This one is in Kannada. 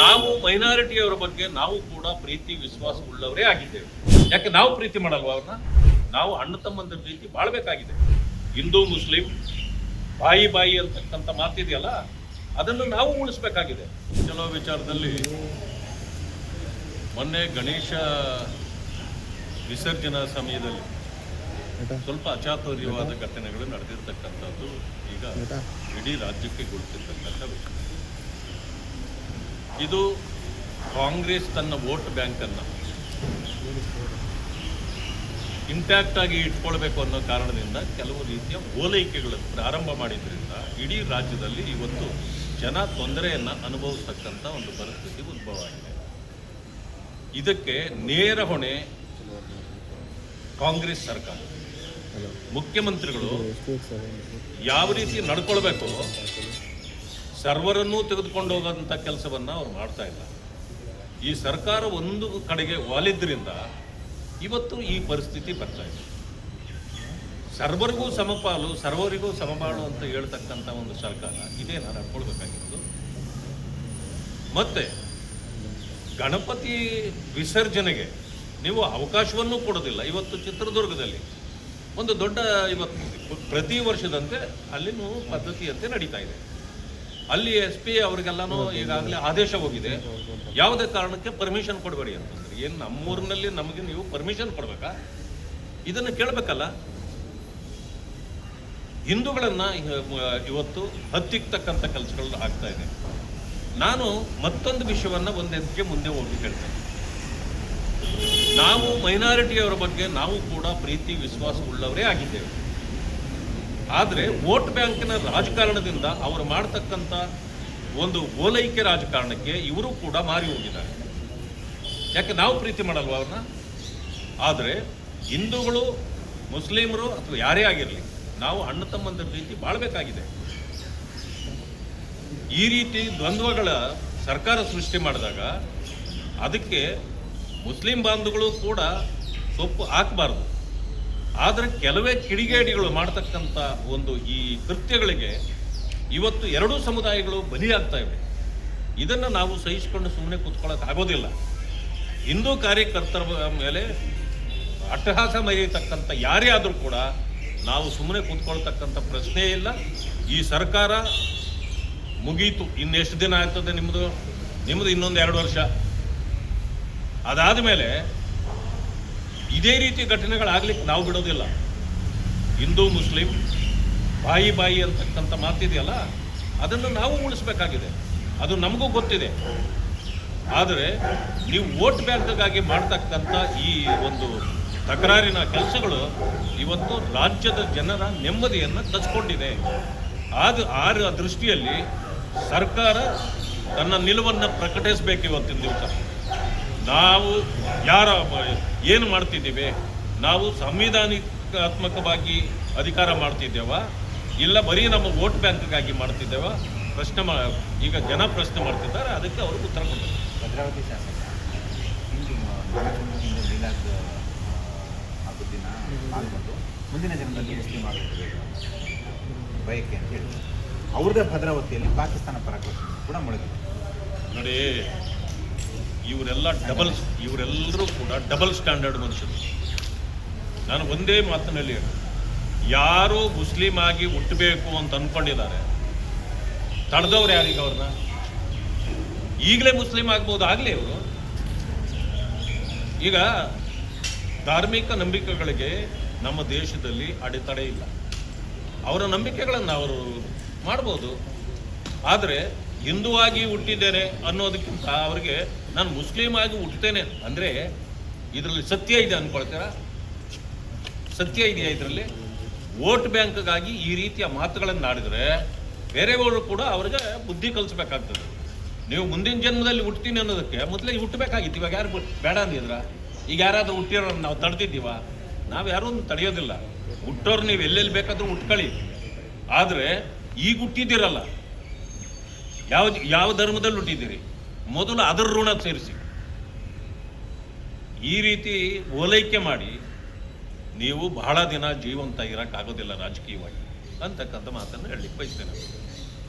ನಾವು ಮೈನಾರಿಟಿಯವರ ಬಗ್ಗೆ ನಾವು ಕೂಡ ಪ್ರೀತಿ ವಿಶ್ವಾಸ ಉಳ್ಳವರೇ ಆಗಿದ್ದೇವೆ. ಯಾಕೆ ನಾವು ಪ್ರೀತಿ ಮಾಡಲ್ವ ಅವ್ರನ್ನ? ನಾವು ಅಣ್ಣ ತಮ್ಮಂದ್ರ ಪ್ರೀತಿ ಬಾಳ್ಬೇಕಾಗಿದೆ. ಹಿಂದೂ ಮುಸ್ಲಿಂ ಬಾಯಿ ಬಾಯಿ ಅಂತಕ್ಕಂಥ ಮಾತಿದೆಯಲ್ಲ ಅದನ್ನು ನಾವು ಉಳಿಸ್ಬೇಕಾಗಿದೆ. ಕೆಲವು ವಿಚಾರದಲ್ಲಿ ಮೊನ್ನೆ ಗಣೇಶ ವಿಸರ್ಜನಾ ಸಮಯದಲ್ಲಿ ಸ್ವಲ್ಪ ಅಚಾತುರ್ಯವಾದ ಘಟನೆಗಳು ನಡೆದಿರ್ತಕ್ಕಂಥದ್ದು ಈಗ ಇಡೀ ರಾಜ್ಯಕ್ಕೆ ಗುರುತಿರ್ತಕ್ಕಂಥ ವಿಷಯ. ಇದು ಕಾಂಗ್ರೆಸ್ ತನ್ನ ವೋಟ್ ಬ್ಯಾಂಕನ್ನು. ಇಂಟ್ಯಾಕ್ಟ್ ಆಗಿ ಇಟ್ಕೊಳ್ಬೇಕು ಅನ್ನೋ ಕಾರಣದಿಂದ ಕೆಲವು ರೀತಿಯ ಓಲೈಕೆಗಳನ್ನು ಪ್ರಾರಂಭ ಮಾಡಿದ್ರಿಂದ ಇಡೀ ರಾಜ್ಯದಲ್ಲಿ ಇವತ್ತು ಜನ ತೊಂದರೆಯನ್ನು ಅನುಭವಿಸ್ತಕ್ಕಂಥ ಒಂದು ಪರಿಸ್ಥಿತಿ ಉದ್ಭವ ಆಗಿದೆ. ಇದಕ್ಕೆ ನೇರ ಹೊಣೆ ಕಾಂಗ್ರೆಸ್ ಸರ್ಕಾರ. ಮುಖ್ಯಮಂತ್ರಿಗಳು ಯಾವ ರೀತಿ ನಡ್ಕೊಳ್ಬೇಕು ಸರ್ವರನ್ನೂ ತೆಗೆದುಕೊಂಡು ಹೋಗೋಂಥ ಕೆಲಸವನ್ನು ಅವ್ರು ಮಾಡ್ತಾ ಇಲ್ಲ. ಈ ಸರ್ಕಾರ ಒಂದು ಕಡೆಗೆ ವಾಲಿದ್ರಿಂದ ಇವತ್ತು ಈ ಪರಿಸ್ಥಿತಿ ಬರ್ತಾ ಇದೆ. ಸರ್ವರಿಗೂ ಸಮಪಾಲು, ಸರ್ವರಿಗೂ ಸಮಬಾಳು ಅಂತ ಹೇಳ್ತಕ್ಕಂಥ ಒಂದು ಸರ್ಕಾರ, ಇದೇ ನಾನು ಅಂದ್ಕೊಳ್ಬೇಕಾಗಿತ್ತು ಮತ್ತೆ, ಗಣಪತಿ ವಿಸರ್ಜನೆಗೆ ನೀವು ಅವಕಾಶವನ್ನು ಕೊಡೋದಿಲ್ಲ. ಇವತ್ತು ಚಿತ್ರದುರ್ಗದಲ್ಲಿ ಒಂದು ದೊಡ್ಡ ಇವತ್ತು ಪ್ರತಿ ವರ್ಷದಂತೆ ಅಲ್ಲಿನೂ ಪದ್ಧತಿಯಂತೆ ನಡೀತಾ ಇದೆ. ಅಲ್ಲಿ ಎಸ್ ಪಿ ಅವ್ರಿಗೆಲ್ಲಾನು ಈಗಾಗಲೇ ಆದೇಶ ಹೋಗಿದೆ. ಯಾವುದೇ ಕಾರಣಕ್ಕೆ ಪರ್ಮಿಷನ್ ಕೊಡಬೇಡಿ ಅಂತಂದ್ರೆ ಏನು ನಮ್ಮೂರಿನಲ್ಲಿ ನಮಗೆ ನೀವು ಪರ್ಮಿಷನ್ ಕೊಡಬೇಕಾ? ಇದನ್ನು ಕೇಳಬೇಕಲ್ಲ. ಹಿಂದೂಗಳನ್ನ ಇವತ್ತು ಹತ್ತಿಕ್ತಕ್ಕಂಥ ಕೆಲಸಗಳು ಆಗ್ತಾ ಇದೆ. ನಾನು ಮತ್ತೊಂದು ವಿಷಯವನ್ನ ಒಂದು ಹೆಜ್ಜೆ ಮುಂದೆ ಹೋಗಿ ಹೇಳ್ತೇನೆ. ನಾವು ಮೈನಾರಿಟಿಯವರ ಬಗ್ಗೆ ನಾವು ಕೂಡ ಪ್ರೀತಿ ವಿಶ್ವಾಸ ಉಳ್ಳವರೇ ಆಗಿದ್ದೇವೆ. ಆದರೆ ವೋಟ್ ಬ್ಯಾಂಕಿನ ರಾಜಕಾರಣದಿಂದ ಅವರು ಮಾಡ್ತಕ್ಕಂಥ ಒಂದು ಓಲೈಕೆ ರಾಜಕಾರಣಕ್ಕೆ ಇವರು ಕೂಡ ಮಾರಿ ಹೋಗಿದ್ದಾರೆ. ಯಾಕೆ ನಾವು ಪ್ರೀತಿ ಮಾಡಲ್ವ ಅವ್ರನ್ನ? ಆದರೆ ಹಿಂದೂಗಳು, ಮುಸ್ಲಿಮರು ಅಥವಾ ಯಾರೇ ಆಗಿರಲಿ, ನಾವು ಅಣ್ಣ ತಮ್ಮಂದ್ರ ರೀತಿ ಬಾಳ್ಬೇಕಾಗಿದೆ. ಈ ರೀತಿ ದ್ವಂದ್ವಗಳ ಸರ್ಕಾರ ಸೃಷ್ಟಿ ಮಾಡಿದಾಗ ಅದಕ್ಕೆ ಮುಸ್ಲಿಂ ಬಾಂಧುಗಳು ಕೂಡ ಸೊಪ್ಪು ಹಾಕಬಾರ್ದು. ಆದರೆ ಕೆಲವೇ ಕಿಡಿಗೇಡಿಗಳು ಮಾಡ್ತಕ್ಕಂಥ ಒಂದು ಈ ಕೃತ್ಯಗಳಿಗೆ ಇವತ್ತು ಎರಡೂ ಸಮುದಾಯಗಳು ಬಲಿಯಾಗ್ತಾ ಇವೆ. ಇದನ್ನು ನಾವು ಸಹಿಸಿಕೊಂಡು ಸುಮ್ಮನೆ ಕೂತ್ಕೊಳ್ಳೋಕೆ ಆಗೋದಿಲ್ಲ. ಹಿಂದೂ ಕಾರ್ಯಕರ್ತರ ಮೇಲೆ ಅಟ್ಟಹಾಸ ಮರೆಯತಕ್ಕಂಥ ಯಾರೇ ಆದರೂ ಕೂಡ ನಾವು ಸುಮ್ಮನೆ ಕೂತ್ಕೊಳ್ತಕ್ಕಂಥ ಪ್ರಶ್ನೆ ಇಲ್ಲ. ಈ ಸರ್ಕಾರ ಮುಗೀತು. ಇನ್ನೆಷ್ಟು ದಿನ ಆಗ್ತದೆ ನಿಮ್ಮದು ನಿಮ್ಮದು ಇನ್ನೊಂದು ಎರಡು ವರ್ಷ. ಅದಾದ ಮೇಲೆ ಇದೇ ರೀತಿ ಘಟನೆಗಳಾಗ್ಲಿಕ್ಕೆ ನಾವು ಬಿಡೋದಿಲ್ಲ. ಹಿಂದೂ, ಮುಸ್ಲಿಂ, ಬಾಯಿ ಬಾಯಿ ಅಂತಕ್ಕಂಥ ಮಾತಿದೆಯಲ್ಲ, ಅದನ್ನು ನಾವು ಉಳಿಸ್ಬೇಕಾಗಿದೆ. ಅದು ನಮಗೂ ಗೊತ್ತಿದೆ. ಆದರೆ ನೀವು ವೋಟ್ ಬ್ಯಾಂಕ್ಗಾಗಿ ಮಾಡ್ತಕ್ಕಂಥ ಈ ಒಂದು ತಕರಾರಿನ ಕೆಲಸಗಳು ಇವತ್ತು ರಾಜ್ಯದ ಜನರ ನೆಮ್ಮದಿಯನ್ನು ಕಚ್ಕೊಂಡಿದೆ ಆದ ಆ ದೃಷ್ಟಿಯಲ್ಲಿ ಸರ್ಕಾರ ತನ್ನ ನಿಲುವನ್ನು ಪ್ರಕಟಿಸಬೇಕು ಇವತ್ತಿನ ದಿವಸ. ನಾವು ಯಾರ ಏನು ಮಾಡ್ತಿದ್ದೀವಿ? ನಾವು ಸಂವಿಧಾನಿಕಾತ್ಮಕವಾಗಿ ಅಧಿಕಾರ ಮಾಡ್ತಿದ್ದೇವ? ಇಲ್ಲ ಬರೀ ನಮ್ಮ ವೋಟ್ ಬ್ಯಾಂಕ್ಗಾಗಿ ಮಾಡ್ತಿದ್ದೇವ? ಪ್ರಶ್ನೆ ಮಾ ಈಗ ಜನ ಪ್ರಶ್ನೆ ಮಾಡ್ತಿದ್ದಾರೆ ಅದಕ್ಕೆ ಅವರು ಉತ್ತರ ಕೊಡ್ತಾರೆ. ಭದ್ರಾವತಿ ಶಾಸಕ ಮುಂದಿನ ಮುಸ್ಲಿಂ ಬಯಕೆ ಅಂತ ಅವ್ರದ್ದೇ ಭದ್ರಾವತಿಯಲ್ಲಿ ಪಾಕಿಸ್ತಾನ ಪರ ಕೂಡ ಮೊಳಗಿದೆ. ನೋಡಿ ಇವರೆಲ್ಲ ಡಬಲ್ ಇವರೆಲ್ಲರೂ ಕೂಡ ಡಬಲ್ ಸ್ಟ್ಯಾಂಡರ್ಡ್ ಮನುಷ್ಯರು. ನಾನು ಒಂದೇ ಮಾತಿನಲ್ಲಿ ಯಾರು ಮುಸ್ಲಿಂ ಆಗಿ ಹುಟ್ಟಬೇಕು ಅಂತ ಅನ್ಕೊಂಡಿದ್ದಾರೆ. ತಡೆದವ್ರು ಯಾರೀಗ ಅವ್ರನ್ನ? ಈಗಲೇ ಮುಸ್ಲಿಂ ಆಗ್ಬೋದು, ಆಗಲಿ ಇವರು. ಈಗ ಧಾರ್ಮಿಕ ನಂಬಿಕೆಗಳಿಗೆ ನಮ್ಮ ದೇಶದಲ್ಲಿ ಅಡೆತಡೆ ಇಲ್ಲ. ಅವರ ನಂಬಿಕೆಗಳನ್ನು ಅವರು ಮಾಡ್ಬೋದು. ಆದರೆ ಹಿಂದುವಾಗಿ ಹುಟ್ಟಿದ್ದೇನೆ ಅನ್ನೋದಕ್ಕಿಂತ ಅವರಿಗೆ ನಾನು ಮುಸ್ಲಿಮ್ ಆಗಿ ಹುಟ್ಟುತ್ತೇನೆ ಅಂದರೆ ಇದರಲ್ಲಿ ಸತ್ಯ ಇದೆ ಅಂದ್ಕೊಳ್ತೀರಾ ಸತ್ಯ ಇದೆಯಾ ಇದರಲ್ಲಿ? ವೋಟ್ ಬ್ಯಾಂಕ್ಗಾಗಿ ಈ ರೀತಿಯ ಮಾತುಗಳನ್ನು ಆಡಿದರೆ ಬೇರೆಯವರು ಕೂಡ ಅವ್ರಿಗೆ ಬುದ್ಧಿ ಕಲಿಸ್ಬೇಕಾಗ್ತದೆ. ನೀವು ಮುಂದಿನ ಜನ್ಮದಲ್ಲಿ ಹುಟ್ತೀನಿ ಅನ್ನೋದಕ್ಕೆ ಮೊದಲೇ ಹುಟ್ಟಬೇಕಾಗಿತ್ತು. ಇವಾಗ ಯಾರು ಬೇಡ ಅಂದಿದ್ರ? ಈಗ ಯಾರಾದರೂ ಹುಟ್ಟಿರೋ ನಾವು ತಡೆದಿದ್ದೀವ ನಾವು ಯಾರೂ ತಡೆಯೋದಿಲ್ಲ. ಹುಟ್ಟೋರು ನೀವು ಎಲ್ಲೆಲ್ಲಿ ಬೇಕಾದರೂ ಹುಟ್ಕೊಳ್ಳಿ. ಆದರೆ ಈಗ ಹುಟ್ಟಿದ್ದೀರಲ್ಲ. ಯಾವ ಯಾವ ಧರ್ಮದಲ್ಲಿ ಹುಟ್ಟಿದ್ದೀರಿ? ಮೊದಲು ಅದರ ಋಣ ಸೇರಿಸಿ ಈ ರೀತಿ ಓಲೈಕೆ ಮಾಡಿ ನೀವು ಬಹಳ ದಿನ ಜೀವಂತ ಇರೋಕ್ಕಾಗೋದಿಲ್ಲ ರಾಜಕೀಯವಾಗಿ. ಅಂತಕ್ಕಂಥ ಮಾತನ್ನು ಹೇಳಲಿಕ್ಕೆ ಬಯಸ್ತೇನೆ.